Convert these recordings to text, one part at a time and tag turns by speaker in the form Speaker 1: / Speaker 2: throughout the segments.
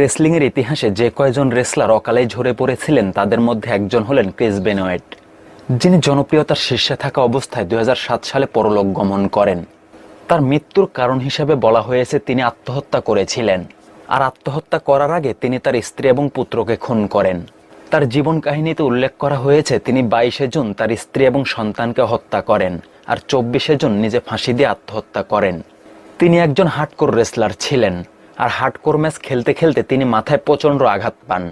Speaker 1: রেসলিংয়ের ইতিহাসে যে কয়জন রেসলার অকালে ঝরে পড়েছিলেন, তাদের মধ্যে একজন হলেন ক্রিস বেনোয়েট, যিনি জনপ্রিয়তার শীর্ষে থাকা অবস্থায় দু হাজার সাত সালে পরলোক গমন করেন। তার মৃত্যুর কারণ হিসেবে বলা হয়েছে, তিনি আত্মহত্যা করেছিলেন। আর আত্মহত্যা করার আগে তিনি তার স্ত্রী এবং পুত্রকে খুন করেন। তার জীবন কাহিনীতে উল্লেখ করা হয়েছে, তিনি বাইশে জুন তার স্ত্রী এবং সন্তানকে হত্যা করেন আর চব্বিশে জুন নিজে ফাঁসি দিয়ে আত্মহত্যা করেন। তিনি একজন হার্ডকোর রেসলার ছিলেন। আর হার্ডকোর ম্যাচ খেলতে খেলতে তিনি মাথায় প্রচণ্ড আঘাত পান,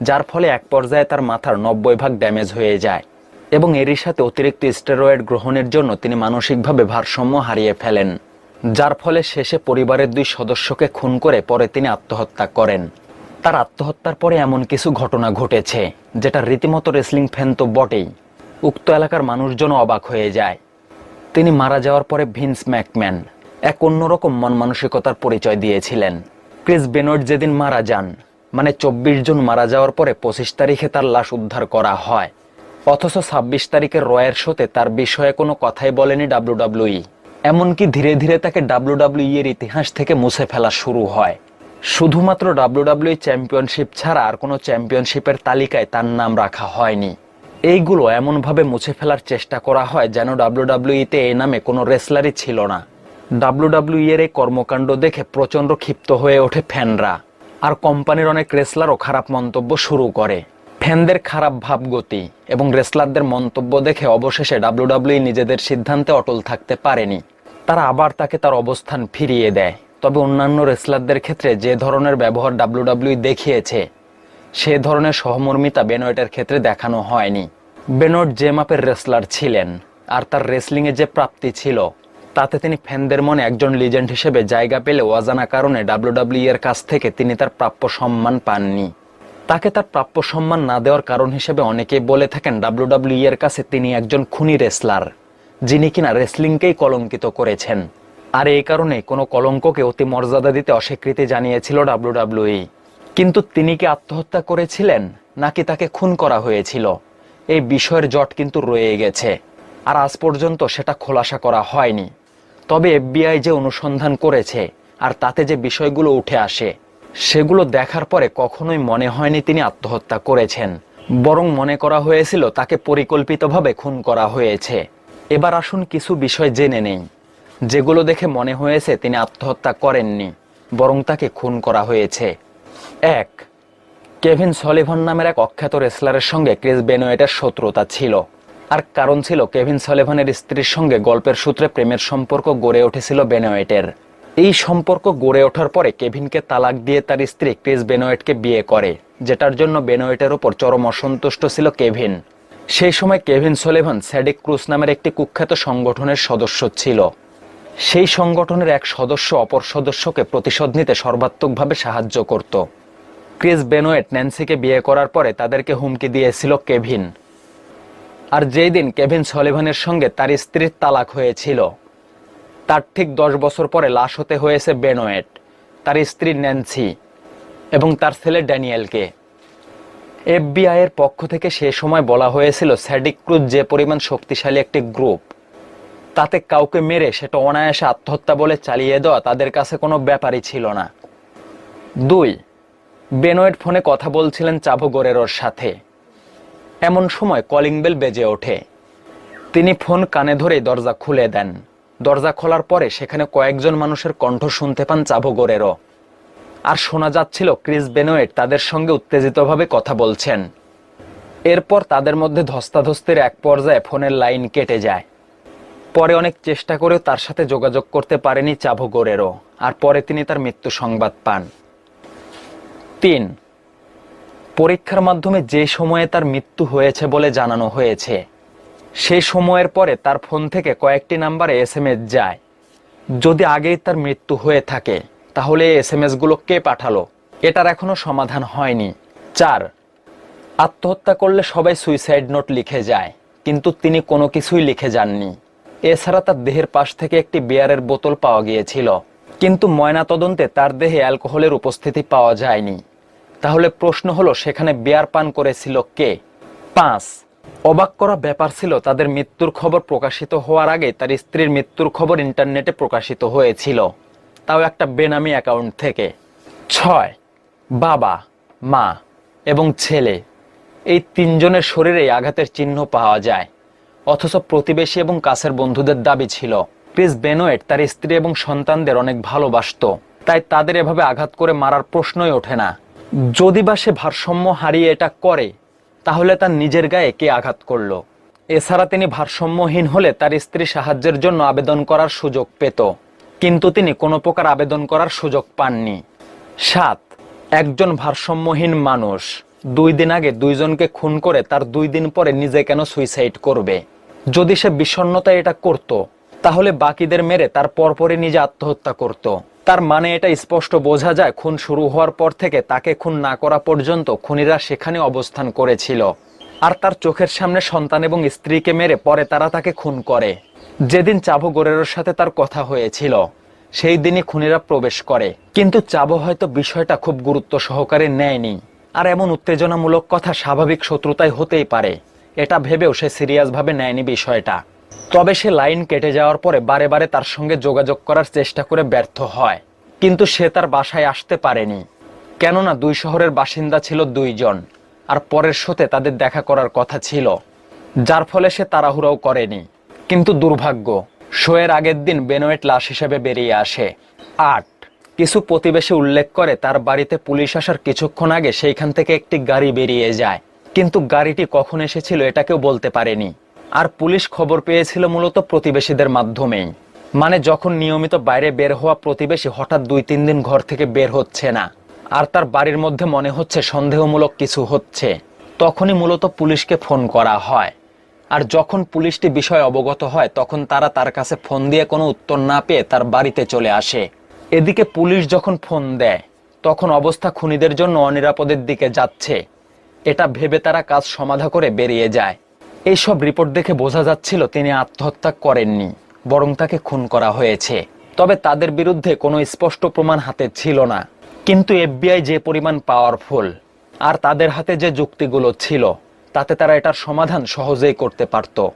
Speaker 1: যার ফলে এক পর্যায়ে তার মাথার নব্বই ভাগ ড্যামেজ হয়ে যায় এবং এরই সাথে অতিরিক্ত স্টেরয়েড গ্রহণের জন্য তিনি মানসিকভাবে ভারসাম্য হারিয়ে ফেলেন, যার ফলে শেষে পরিবারের দুই সদস্যকে খুন করে পরে তিনি আত্মহত্যা করেন। তার আত্মহত্যার পরে এমন কিছু ঘটনা ঘটেছে, যেটা রীতিমতো রেসলিং ফ্যান তো বটেই। উক্ত এলাকার মানুষজন অবাক হয়ে যায়। তিনি মারা যাওয়ার পরে ভিন্স ম্যাকম্যান এক অন্যরকম মন মানসিকতার পরিচয় দিয়েছিলেন। ক্রিস বেনট যেদিন মারা যান মানে চব্বিশ জন মারা যাওয়ার পরে পঁচিশ তারিখে তার লাশ উদ্ধার করা হয়। অথচ ছাব্বিশ তারিখের রয়ের শোতে তার বিষয়ে কোনো কথাই বলেনি ডাব্লিউডাব্লিউই এমনকি ধীরে ধীরে তাকে ডাব্লিউডাব্লিউই এর ইতিহাস থেকে মুছে ফেলা শুরু হয়। শুধুমাত্র ডাব্লিউডাব্লিউই চ্যাম্পিয়নশিপ ছাড়া আর কোনো চ্যাম্পিয়নশিপের তালিকায় তার নাম রাখা হয়নি। এইগুলো এমনভাবে মুছে ফেলার চেষ্টা করা হয় যেন ডাব্লিউডাব্লিউইতে এই নামে কোনো রেসলারই ছিল না। ডাব্লিউডাব্লিউই এর এই কর্মকাণ্ড দেখে প্রচণ্ড ক্ষিপ্ত হয়ে ওঠে ফ্যানরা। আর কোম্পানির অনেক রেসলারও খারাপ মন্তব্য শুরু করে। ফ্যানদের খারাপ ভাবগতি এবং রেসলারদের মন্তব্য দেখে অবশেষে ডাব্লিউডাব্লিউই নিজেদের সিদ্ধান্তে অটল থাকতে পারেনি। তারা আবার তাকে তার অবস্থান ফিরিয়ে দেয়। তবে অন্যান্য রেসলারদের ক্ষেত্রে যে ধরনের ব্যবহার ডাব্লিউডাব্লিউই দেখিয়েছে, সে ধরনের সহমর্মিতা বেনয়েটের ক্ষেত্রে দেখানো হয়নি। বেনয়েট যে মাপের রেসলার ছিলেন, আর তার রেসলিংয়ে যে প্রাপ্তি ছিল তাতে তিনি ফ্যানদের মনে একজন লিজেন্ড হিসেবে জায়গা পেলে অজানা কারণে ডাব্লিউডাব্লিউ এর কাছ থেকে তিনি তার প্রাপ্য সম্মান পাননি। তাকে তার প্রাপ্য সম্মান না দেওয়ার কারণ হিসেবে অনেকেই বলে থাকেন ডাব্লিউডাব্লিউ এর কাছে তিনি একজন খুনি রেসলার যিনি কিনা রেসলিংকেই কলঙ্কিত করেছেন। আর এই কারণে কোনো কলঙ্ককে অতি মর্যাদা দিতে অস্বীকৃতি জানিয়েছিল ডাব্লিউডাব্লিউই কিন্তু তিনি কি আত্মহত্যা করেছিলেন, নাকি তাকে খুন করা হয়েছিল? এই বিষয়ের জট কিন্তু রয়ে গেছে। আর আজ পর্যন্ত সেটা খোলাসা করা হয়নি। তবে এফবিআই যে অনুসন্ধান করেছে আর তাতে যে বিষয়গুলো উঠে আসে, সেগুলো দেখার পরে কখনোই মনে হয়নি তিনি আত্মহত্যা করেছেন। বরং মনে করা হয়েছিল তাকে পরিকল্পিতভাবে খুন করা হয়েছে। এবার আসুন কিছু বিষয় জেনে নেই, যেগুলো দেখে মনে হয়েছে তিনি আত্মহত্যা করেননি, বরং তাকে খুন করা হয়েছে। এক, কেভিন সলিভন নামের এক অখ্যাত রেসলারের সঙ্গে ক্রিস বেনোয়েটের শত্রুতা ছিল। আর কারণ ছিল কেভিন সলিভানের স্ত্রীর সঙ্গে গল্পের সূত্রে প্রেমের সম্পর্ক গড়ে উঠেছিল বেনোয়েটের। এই সম্পর্ক গড়ে ওঠার পরে কেভিনকে তালাক দিয়ে তার স্ত্রী ক্রিস বেনোয়েটকে বিয়ে করে, যেটার জন্য বেনোয়েটের ওপর চরম অসন্তুষ্ট ছিল কেভিন। সেই সময় কেভিন সলিভান স্যাডিক ক্রুজ নামের একটি কুখ্যাত সংগঠনের সদস্য ছিল। সেই সংগঠনের এক সদস্য অপর সদস্যকে প্রতিশোধ নিতে সর্বাত্মকভাবে সাহায্য করত। ক্রিস বেনোয়েট ন্যান্সিকে বিয়ে করার পরে তাদেরকে হুমকি দিয়েছিল কেভিন। আর যেই দিন কেভিন সলিভানের সঙ্গে তার স্ত্রীর তালাক হয়েছিল, তার ঠিক দশ বছর পরে লাশ হতে হয়েছে বেনোয়েট তার স্ত্রী ন্যান্সি এবং তার ছেলে ড্যানিয়েলকে। এফবিআই এর পক্ষ থেকে সে সময় বলা হয়েছিল, স্যাডিক ক্রুজ যে পরিমাণ শক্তিশালী একটি গ্রুপ, তাতে কাউকে মেরে সেটা অনায়াসে আত্মহত্যা বলে চালিয়ে দেওয়া তাদের কাছে কোনো ব্যাপারই ছিল না। দুই বেনোয়েট ফোনে কথা বলছিলেন চাভো গোরেরোর সাথে। এমন সময় কলিং বেল বেজে ওঠে। তিনি ফোন কানে ধরে দরজা খুলে দেন। দরজা খোলার পরে সেখানে কয়েকজন মানুষের কণ্ঠ শুনতে পান চাভো গোরেরো আর শোনা যাচ্ছিল ক্রিস বেনোয়েট তাদের সঙ্গে উত্তেজিতভাবে কথা বলছেন। এরপর তাদের মধ্যে ধস্তাধস্তির এক পর্যায়ে ফোনের লাইন কেটে যায়। পরে অনেক চেষ্টা করেও তার সাথে যোগাযোগ করতে পারেনি চাভো গোরেরো আর পরে তিনি তার মৃত্যু সংবাদ পান। তিন পরীক্ষার মাধ্যমে যে সময়ে তার মৃত্যু হয়েছে বলে জানানো হয়েছে সেই সময়ের পরে তার ফোন থেকে কয়েকটি নাম্বারে এস যায়। যদি আগেই তার মৃত্যু হয়ে থাকে, তাহলে এস এম এসগুলো কে পাঠালো? এটার এখনও সমাধান হয়নি। চার, আত্মহত্যা করলে সবাই সুইসাইড নোট লিখে যায়, কিন্তু তিনি কোনো কিছুই লিখে যাননি। এছাড়া তার দেহের পাশ থেকে একটি বিয়ারের বোতল পাওয়া গিয়েছিল, কিন্তু ময়নাতদন্তে তার দেহে অ্যালকোহলের উপস্থিতি পাওয়া যায়নি। তাহলে প্রশ্ন হলো, সেখানে বিয়ার পান করেছিল কে? পাঁচ, অবাক করা ব্যাপার ছিল, তাদের মৃত্যুর খবর প্রকাশিত হওয়ার আগে তার স্ত্রীর মৃত্যুর খবর ইন্টারনেটে প্রকাশিত হয়েছিল। তাও একটা বেনামি অ্যাকাউন্ট থেকে। ছয়, বাবা, মা এবং ছেলে, এই তিনজনের শরীরে আঘাতের চিহ্ন পাওয়া যায়। অথচ প্রতিবেশী এবং কাছের বন্ধুদের দাবি ছিল ক্রিস বেনোয়েট তার স্ত্রী এবং সন্তানদের অনেক ভালোবাসতো, তাই তাদের এভাবে আঘাত করে মারার প্রশ্নই ওঠে না। যদি বা সে ভারসাম্য হারিয়ে এটা করে, তাহলে তার নিজের গায়ে কে আঘাত করল? এছাড়া তিনি ভারসাম্যহীন হলে তার স্ত্রী সাহায্যের জন্য আবেদন করার সুযোগ পেত। কিন্তু তিনি কোনো প্রকার আবেদন করার সুযোগ পাননি। সাত, একজন ভারসাম্যহীন মানুষ। দুই দিন আগে দুইজনকে খুন করে তার দুই দিন পরে নিজে কেন সুইসাইড করবে? যদি সে বিষণ্ণতায় এটা করত, তাহলে বাকিদের মেরে তার পরপরই নিজে আত্মহত্যা করত। তার মানে এটা স্পষ্ট বোঝা যায়, খুন শুরু হওয়ার পর থেকে তাকে খুন না করা পর্যন্ত খুনিরা সেখানে অবস্থান করেছিল। আর তার চোখের সামনে সন্তান এবং স্ত্রীকে মেরে পরে তারা তাকে খুন করে। যেদিন চাবো গোরেরোর সাথে তার কথা হয়েছিল, সেই দিনই খুনিরা প্রবেশ করে। কিন্তু চাবো হয়তো বিষয়টা খুব গুরুত্ব সহকারে নেয়নি। আর এমন উত্তেজনামূলক কথা স্বাভাবিক শত্রুতাই হতেই পারে। এটা ভেবেও সে সিরিয়াস ভাবে নেয়নি বিষয়টা। তবে সে লাইন কেটে যাওয়ার পরে বারে বারে তার সঙ্গে যোগাযোগ করার চেষ্টা করে ব্যর্থ হয়। কিন্তু সে তার বাসায় আসতে পারেনি। কেননা দুই শহরের বাসিন্দা ছিল দুইজন, আর পরের শোতে তাদের দেখা করার কথা ছিল, যার ফলে সে তাড়াহুড়াও করেনি। কিন্তু দুর্ভাগ্য, শোয়ের আগের দিন বেনোয়েট লাশ হিসেবে বেরিয়ে আসে। আট। কিছু প্রতিবেশী উল্লেখ করে তার বাড়িতে পুলিশ আসার কিছুক্ষণ আগে সেইখান থেকে একটি গাড়ি বেরিয়ে যায়। কিন্তু গাড়িটি কখন এসেছিল এটা কেউ বলতে পারেনি। আর পুলিশ খবর পেয়েছিল মূলত প্রতিবেশীদের মাধ্যমেই। মানে যখন নিয়মিত বাইরে বের হওয়া প্রতিবেশী হঠাৎ দুই তিন দিন ঘর থেকে বের হচ্ছে না, আর তার বাড়ির মধ্যে মনে হচ্ছে সন্দেহমূলক কিছু হচ্ছে, তখনই মূলত পুলিশকে ফোন করা হয়। আর যখন পুলিশটি বিষয় অবগত হয়, তখন তারা তার কাছে ফোন দিয়ে কোনো উত্তর না পেয়ে তার বাড়িতে চলে আসে। এদিকে পুলিশ যখন ফোন দেয়, তখন অবস্থা খুনিদের জন্য অনিরাপদের দিকে যাচ্ছে। এটা ভেবে তারা কাজ সমাধা করে বেরিয়ে যায়। এইসব রিপোর্ট দেখে বোঝা যাচ্ছিল তিনি আত্মহত্যা করেননি, বরং তাকে খুন করা হয়েছে। তবে তাদের বিরুদ্ধে কোনো স্পষ্ট প্রমাণ হাতে ছিল না। কিন্তু এফবিআই যে পরিমাণ পাওয়ারফুল, আর তাদের হাতে যে যুক্তিগুলো ছিল, তাতে তারা এটার সমাধান সহজেই করতে পারত।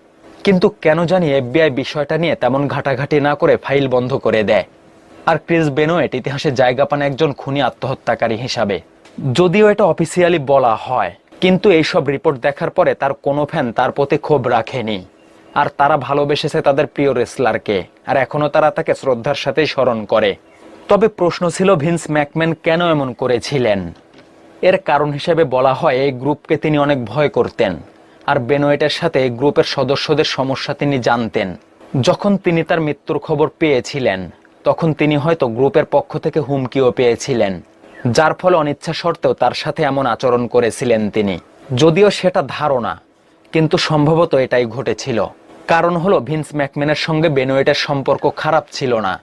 Speaker 1: কিন্তু কেন জানি এফবিআই বিষয়টা নিয়ে তেমন ঘাটাঘাটি না করে ফাইল বন্ধ করে দেয়। আর ক্রিস বেনোয়েট ইতিহাসে জায়গা পান একজন খুনি আত্মহত্যাকারী হিসাবে। যদিও এটা অফিসিয়ালি বলা হয় কিন্তু এইসব রিপোর্ট দেখার পরে তার কোনো ফ্যান তার প্রতি ক্ষোভ রাখেনি। আর তারা ভালোবেসেছে তাদের প্রিয় রেসলারকে। আর এখনও তারা তাকে শ্রদ্ধার সাথেই স্মরণ করে। তবে প্রশ্ন ছিল ভিন্স ম্যাকম্যান কেন এমন করেছিলেন? এর কারণ হিসেবে বলা হয়, এই গ্রুপকে তিনি অনেক ভয় করতেন। আর বেনোয়েটের সাথে গ্রুপের সদস্যদের সমস্যা তিনি জানতেন। যখন তিনি তার মৃত্যুর খবর পেয়েছিলেন, তখন তিনি হয়তো গ্রুপের পক্ষ থেকে হুমকিও পেয়েছিলেন। যার ফলে অনিচ্ছা সত্ত্বেও তার সাথে এমন আচরণ করেছিলেন তিনি। যদিও সেটা ধারণা, কিন্তু সম্ভবত এটাই ঘটেছিল। কারণ হলো, ভিন্স ম্যাকম্যানের সঙ্গে বেনোয়েটের সম্পর্ক খারাপ ছিল না।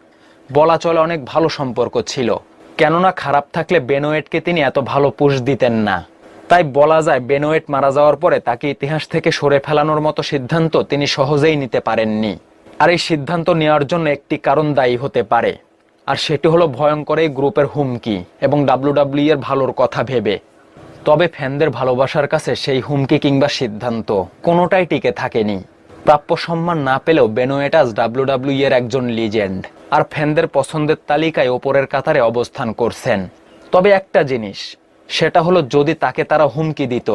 Speaker 1: বলা চলে অনেক ভালো সম্পর্ক ছিল। কেননা খারাপ থাকলে বেনোয়েটকে তিনি এত ভালো পুষ দিতেন না। তাই বলা যায়, বেনোয়েট মারা যাওয়ার পরে তাকে ইতিহাস থেকে সরে ফেলানোর মতো সিদ্ধান্ত তিনি সহজেই নিতে পারেননি। আর এই সিদ্ধান্ত নেওয়ার জন্য একটি কারণ দায়ী হতে পারে। আর সেটি হলো ভয়ঙ্কর এই গ্রুপের হুমকি এবং ডাব্লিউডাব্লিউ এর ভালোর কথা ভেবে। তবে ফ্যানদের ভালোবাসার কাছে সেই হুমকি কিংবা সিদ্ধান্ত কোনোটাই টিকে থাকেনি। প্রাপ্য সম্মান না পেলেও বেনোয়েটাস ডাব্লিউডাব্লিউ এর একজন লিজেন্ড আর ফ্যানদের পছন্দের তালিকায় ওপরের কাতারে অবস্থান করছেন। তবে একটা জিনিস, সেটা হলো যদি তাকে তারা হুমকি দিত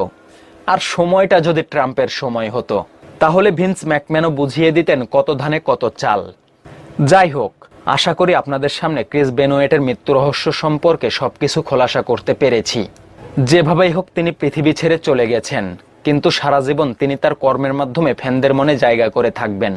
Speaker 1: আর সময়টা যদি ট্রাম্পের সময় হতো, তাহলে ভিন্স ম্যাকম্যানও বুঝিয়ে দিতেন কত ধানে কত চাল। যাই হোক আশা করি আপনাদের সামনে ক্রিস বেনোয়েটের মৃত্যু রহস্য সম্পর্কে সবকিছু খোলাসা করতে পেরেছি। যেভাবেই হোক, তিনি পৃথিবী ছেড়ে চলে গেছেন, কিন্তু সারা জীবন তিনি তার কর্মের মাধ্যমে ফ্যানদের মনে জায়গা করে থাকবেন।